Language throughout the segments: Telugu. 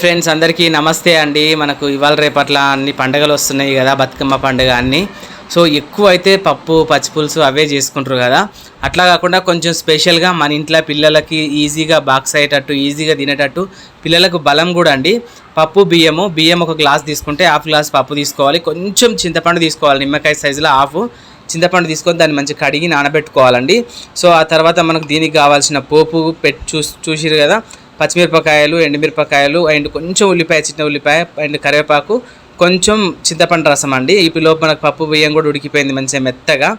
ఫ్రెండ్స్ అందరికీ నమస్తే అండి. మనకు ఇవాళ రేపట్ల అన్ని పండగలు వస్తున్నాయి కదా బతుకమ్మ పండుగ అన్ని. సో ఎక్కువ అయితే పప్పు పచ్చిపులుసు అవే చేసుకుంటారు కదా. అట్లా కాకుండా కొంచెం స్పెషల్గా మన ఇంట్లో పిల్లలకి ఈజీగా బాక్స్ అయ్యేటట్టు ఈజీగా తినేటట్టు పిల్లలకు బలం కూడా అండి. పప్పు బియ్యము బియ్యం ఒక గ్లాస్ తీసుకుంటే హాఫ్ గ్లాస్ పప్పు తీసుకోవాలి. కొంచెం చింతపండు తీసుకోవాలి నిమ్మకాయ సైజులో హాఫ్. చింతపండు తీసుకొని దాన్ని మంచిగా కడిగి నానబెట్టుకోవాలండి. సో ఆ తర్వాత మనకు దీనికి కావాల్సిన పోపు పెట్టి చూసి చూసిరు కదా పచ్చిమిరపకాయలు ఎండుమిరపకాయలు అండ్ కొంచెం ఉల్లిపాయ చిన్న ఉల్లిపాయ అండ్ కరివేపాకు కొంచెం చింతపండు రసం అండి. ఈ లోపు మనకు పప్పు బియ్యం కూడా ఉడికిపోయింది మంచిగా మెత్తగా.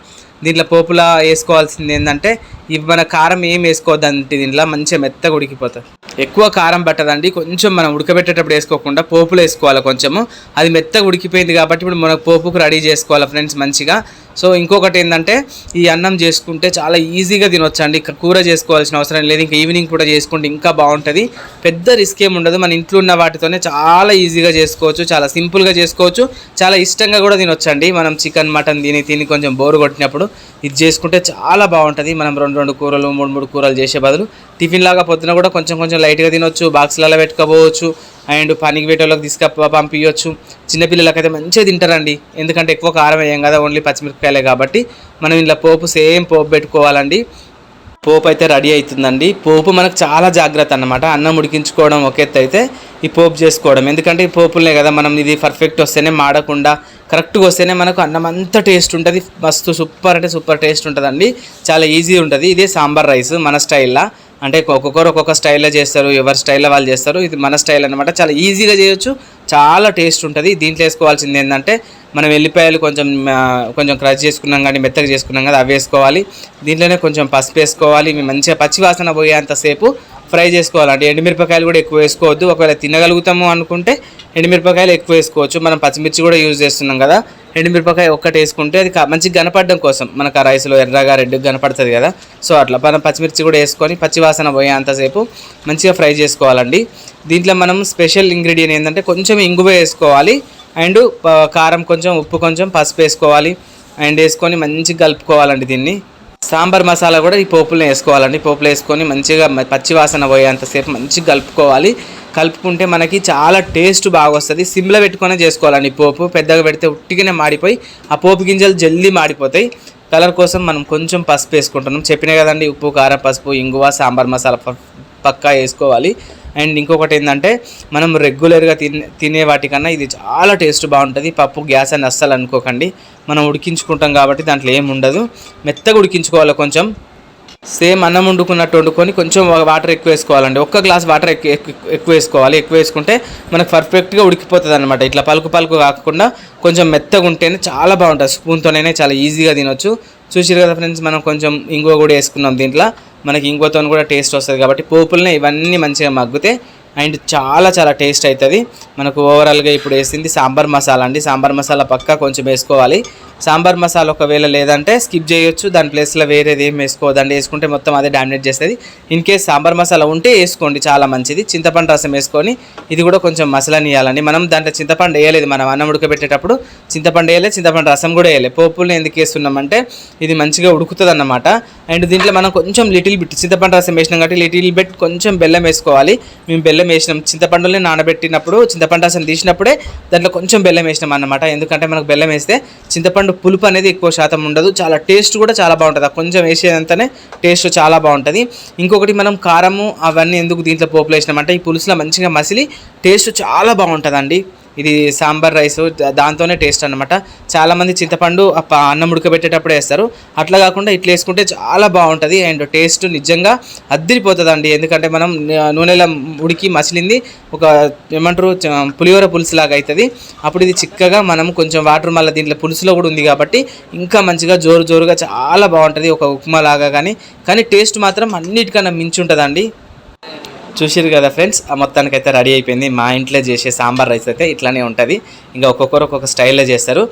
దీంట్లో పోపులా వేసుకోవాల్సింది ఏంటంటే మన కారం ఏం వేసుకోవద్దంటే దీంట్లో మంచిగా మెత్తగా ఉడికిపోతుంది ఎక్కువ కారం పట్టదండి. కొంచెం మనం ఉడకబెట్టేటప్పుడు వేసుకోకుండా పోపులు వేసుకోవాలి కొంచెము. అది మెత్తగా ఉడికిపోయింది కాబట్టి ఇప్పుడు మనకు పోపుకు రెడీ చేసుకోవాలి ఫ్రెండ్స్ మంచిగా. సో ఇంకొకటి ఏంటంటే ఈ అన్నం చేసుకుంటే చాలా ఈజీగా తినొచ్చండి. కూర చేసుకోవాల్సిన అవసరం లేదు. ఇంకా ఈవినింగ్ కూడా చేసుకుంటే ఇంకా బాగుంటుంది. పెద్ద రిస్క్ ఏమి ఉండదు. మన ఇంట్లో ఉన్న వాటితోనే చాలా ఈజీగా చేసుకోవచ్చు. చాలా సింపుల్గా చేసుకోవచ్చు. చాలా ఇష్టంగా కూడా తినొచ్చండి. మనం చికెన్ మటన్ తిని తిని కొంచెం బోరు కొట్టినప్పుడు ఇది చేసుకుంటే చాలా బాగుంటుంది. మనం రెండు రెండు కూరలు మూడు మూడు కూరలు చేసే బదులు టిఫిన్ లాగా పొద్దున కూడా కొంచెం కొంచెం లైట్గా తినొచ్చు బాక్స్లలో పెట్టుకోపోవచ్చు అండ్ పనికి పెట్టేలోకి తీసుక పంపించవచ్చు చిన్నపిల్లలకైతే మంచిగా తింటారండి. ఎందుకంటే ఎక్కువ కారం వేయం కదా ఓన్లీ పచ్చిమిరపకాయలే కాబట్టి మనం ఇలా పోపు సేమ్ పోపు పెట్టుకోవాలండి. పోపు అయితే రెడీ అవుతుందండి. పోపు మనకు చాలా జాగ్రత్త అన్నమాట. అన్నం ఉడికించుకోవడం ఒక ఎత్తు అయితే ఈ పోపు చేసుకోవడం. ఎందుకంటే ఈ పోపులనే కదా మనం ఇది పర్ఫెక్ట్ వస్తేనే మాడకుండా కరెక్ట్గా వస్తేనే మనకు అన్నం అంతా టేస్ట్ ఉంటుంది. మస్తు సూపర్ అంటే సూపర్ టేస్ట్ ఉంటుందండి. చాలా ఈజీ ఉంటుంది. ఇదే సాంబార్ రైస్ మన స్టైల్లో. అంటే ఒక్కొక్కరు ఒక్కొక్క స్టైల్లో చేస్తారు. ఎవరి స్టైల్లో వాళ్ళు చేస్తారు. ఇది మన స్టైల్ అనమాట చాలా ఈజీగా చేయొచ్చు. చాలా టేస్ట్ ఉంటుంది. దీంట్లో వేసుకోవాల్సింది ఏంటంటే మనం ఎల్లిపాయలు కొంచెం కొంచెం క్రష్ చేసుకున్నాం కానీ మెత్తగా చేసుకున్నాం కదా అవి వేసుకోవాలి. దీంట్లోనే కొంచెం పసుపు వేసుకోవాలి. మంచిగా పచ్చి వాసన పోయేంతసేపు ఫ్రై చేసుకోవాలి. అంటే ఎండుమిరపకాయలు కూడా ఎక్కువ వేసుకోవద్దు. ఒకవేళ తినగలుగుతాము అనుకుంటే ఎండుమిరపకాయలు ఎక్కువ వేసుకోవచ్చు. మనం పచ్చిమిర్చి కూడా యూజ్ చేస్తున్నాం కదా. ఎండుమిరపకాయ ఒక్కటి వేసుకుంటే అది మంచి మంచిగా కనపడడం కోసం. మనకు ఆ రైస్లో ఎర్రగా రెడ్గా కనపడుతుంది కదా. సో అట్లా మనం పచ్చిమిర్చి కూడా వేసుకొని పచ్చివాసన పోయేంతసేపు మంచిగా ఫ్రై చేసుకోవాలండి. దీంట్లో మనం స్పెషల్ ఇంగ్రీడియంట్ ఏంటంటే కొంచెం ఇంగువ వేసుకోవాలి. అండ్ కారం కొంచెం ఉప్పు కొంచెం పసుపు వేసుకోవాలి. అండ్ వేసుకొని మంచిగా కలుపుకోవాలండి దీన్ని. సాంబార్ మసాలా కూడా ఈ పోపులో వేసుకోవాలండి. పోపులు వేసుకొని మంచిగా పచ్చివాసన పచ్చి వాసన పోయేంతసేపు మంచిగా కలుపుకోవాలి. కలుపుకుంటే మనకి చాలా టేస్ట్ బాగా వస్తుంది సిమ్లో పెట్టుకునే చేసుకోవాలండి పోపు. పెద్దగా పెడితే ఉట్టిగానే మాడిపోయి ఆ పోపు గింజలు జల్దీ మాడిపోతాయి. కలర్ కోసం మనం కొంచెం పసుపు వేసుకుంటున్నాం. చెప్పినా కదండి ఉప్పు కారం పసుపు ఇంగువ సాంబార్ మసాలా పక్కా వేసుకోవాలి. అండ్ ఇంకొకటి ఏంటంటే మనం రెగ్యులర్గా తినే తినే వాటికన్నా ఇది చాలా టేస్ట్ బాగుంటుంది. పప్పు గ్యాస్ అని అస్సలు అనుకోకండి. మనం ఉడికించుకుంటాం కాబట్టి దాంట్లో ఏం ఉండదు. మెత్తగా ఉడికించుకోవాలి కొంచెం. సేమ్ అన్నం వండుకున్నట్టు వండుకొని కొంచెం వాటర్ ఎక్కువ వేసుకోవాలండి. ఒక్క గ్లాస్ వాటర్ ఎక్కువ ఎక్కువ- వేసుకోవాలి. ఎక్కువ వేసుకుంటే మనకు పర్ఫెక్ట్గా ఉడికిపోతుంది అనమాట ఇట్లా పలుకు పలుకు కాకుండా కొంచెం మెత్తగా ఉంటేనే చాలా బాగుంటుంది. స్పూన్తోనే చాలా ఈజీగా తినొచ్చు. చూసిరు కదా ఫ్రెండ్స్ మనం కొంచెం ఇంగువ కూడా వేసుకున్నాం దీంట్లో. మనకి ఇంగువతో కూడా టేస్ట్ వస్తుంది కాబట్టి పోపులనే ఇవన్నీ మంచిగా మగ్గితే అండ్ చాలా చాలా టేస్ట్ అవుతుంది మనకు ఓవరాల్గా ఇప్పుడు వేసింది సాంబార్ మసాలా అండి. సాంబార్ మసాలా పక్కా కొంచెం వేసుకోవాలి. సాంబార్ మసాలా ఒకవేళ లేదంటే స్కిప్ చేయొచ్చు. దాని ప్లేస్లో వేరేది ఏం వేసుకోవద్దండి. వేసుకుంటే మొత్తం అదే డామినేట్ చేస్తుంది. ఇన్ కేస్ సాంబార్ మసాలా ఉంటే వేసుకోండి. చాలా మంచిది. చింతపండు రసం వేసుకొని ఇది కూడా కొంచెం మసాలా వేయాలండి మనం దాంట్లో చింతపండు వేయలేదు. మనం అన్నం ఉడకబెట్టేటప్పుడు చింతపండు వేయలేదు చింతపండు రసం కూడా వేయలేదు పోపుల్ని ఎందుకు వేస్తున్నామంటే ఇది మంచిగా ఉడుకుతుంది అన్నమాట అండ్ దీంట్లో మనం కొంచెం లిటిల్ బిట్ చింతపండు రసం వేసినాం కాబట్టి లిటిల్ బిట్ కొంచెం బెల్లం వేసుకోవాలి. మేము బెల్లం వేసినాం. చింతపండుని నానబెట్టినప్పుడు చింతపండు రసం తీసినప్పుడే దాంట్లో కొంచెం బెల్లం వేసినాం అన్నమాట. ఎందుకంటే మనకు బెల్లం వేస్తే చింతపండు పులుపు అనేది ఎక్కువ శాతం ఉండదు. చాలా టేస్ట్ కూడా చాలా బాగుంటుంది. కొంచెం వేసేదంతనే టేస్ట్ చాలా బాగుంటుంది. ఇంకొకటి మనం కారము అవన్నీ ఎందుకు దీంట్లో పోపులు వేసినామంటే ఈ పులుసులో మంచిగా మసిలి టేస్ట్ చాలా బాగుంటుందండి. ఇది సాంబార్ రైస్ దాంతోనే టేస్ట్ అనమాట చాలామంది చింతపండు అన్నం ఉడకబెట్టేటప్పుడు వేస్తారు. అట్లా కాకుండా ఇట్లా వేసుకుంటే చాలా బాగుంటుంది అండ్ టేస్ట్ నిజంగా అద్దరిపోతుందండి. ఎందుకంటే మనం నూనెలో ఉడికి మసిలింది ఒక ఏమంటారు పులిహోర పులుసు లాగా అవుతుంది అప్పుడు ఇది చిక్కగా మనం కొంచెం వాటర్ మళ్ళీ దీంట్లో పులుసులో కూడా ఉంది కాబట్టి ఇంకా మంచిగా జోరు జోరుగా చాలా బాగుంటుంది ఒక ఉప్మా లాగా కానీ. కానీ టేస్ట్ మాత్రం అన్నిటికన్నా మించి ఉంటుందండి చూసిరు కదా ఫ్రెండ్స్ ఆ మొత్తానికి అయితే రెడీ అయిపోయింది. మా ఇంట్లో చేసే సాంబార్ రైస్ అయితే ఇట్లానే ఉంటుంది. ఇంకా ఒక్కొక్కరు ఒక్కొక్క స్టైల్లో చేస్తారు.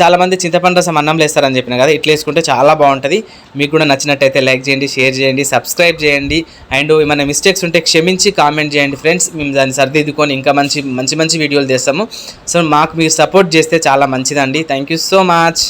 చాలామంది చింతపండు రసం అన్నం వేస్తారని చెప్పిన కదా ఇట్లా వేసుకుంటే చాలా బాగుంటుంది. మీకు కూడా నచ్చినట్టయితే లైక్ చేయండి షేర్ చేయండి సబ్స్క్రైబ్ చేయండి. అండ్ ఏమైనా మిస్టేక్స్ ఉంటే క్షమించి కామెంట్ చేయండి ఫ్రెండ్స్. మేము దాన్ని సర్దిద్దుకొని ఇంకా మంచి మంచి మంచి వీడియోలు చేస్తాము సో మాకు మీరు సపోర్ట్ చేస్తే చాలా మంచిదండి. Thank you so much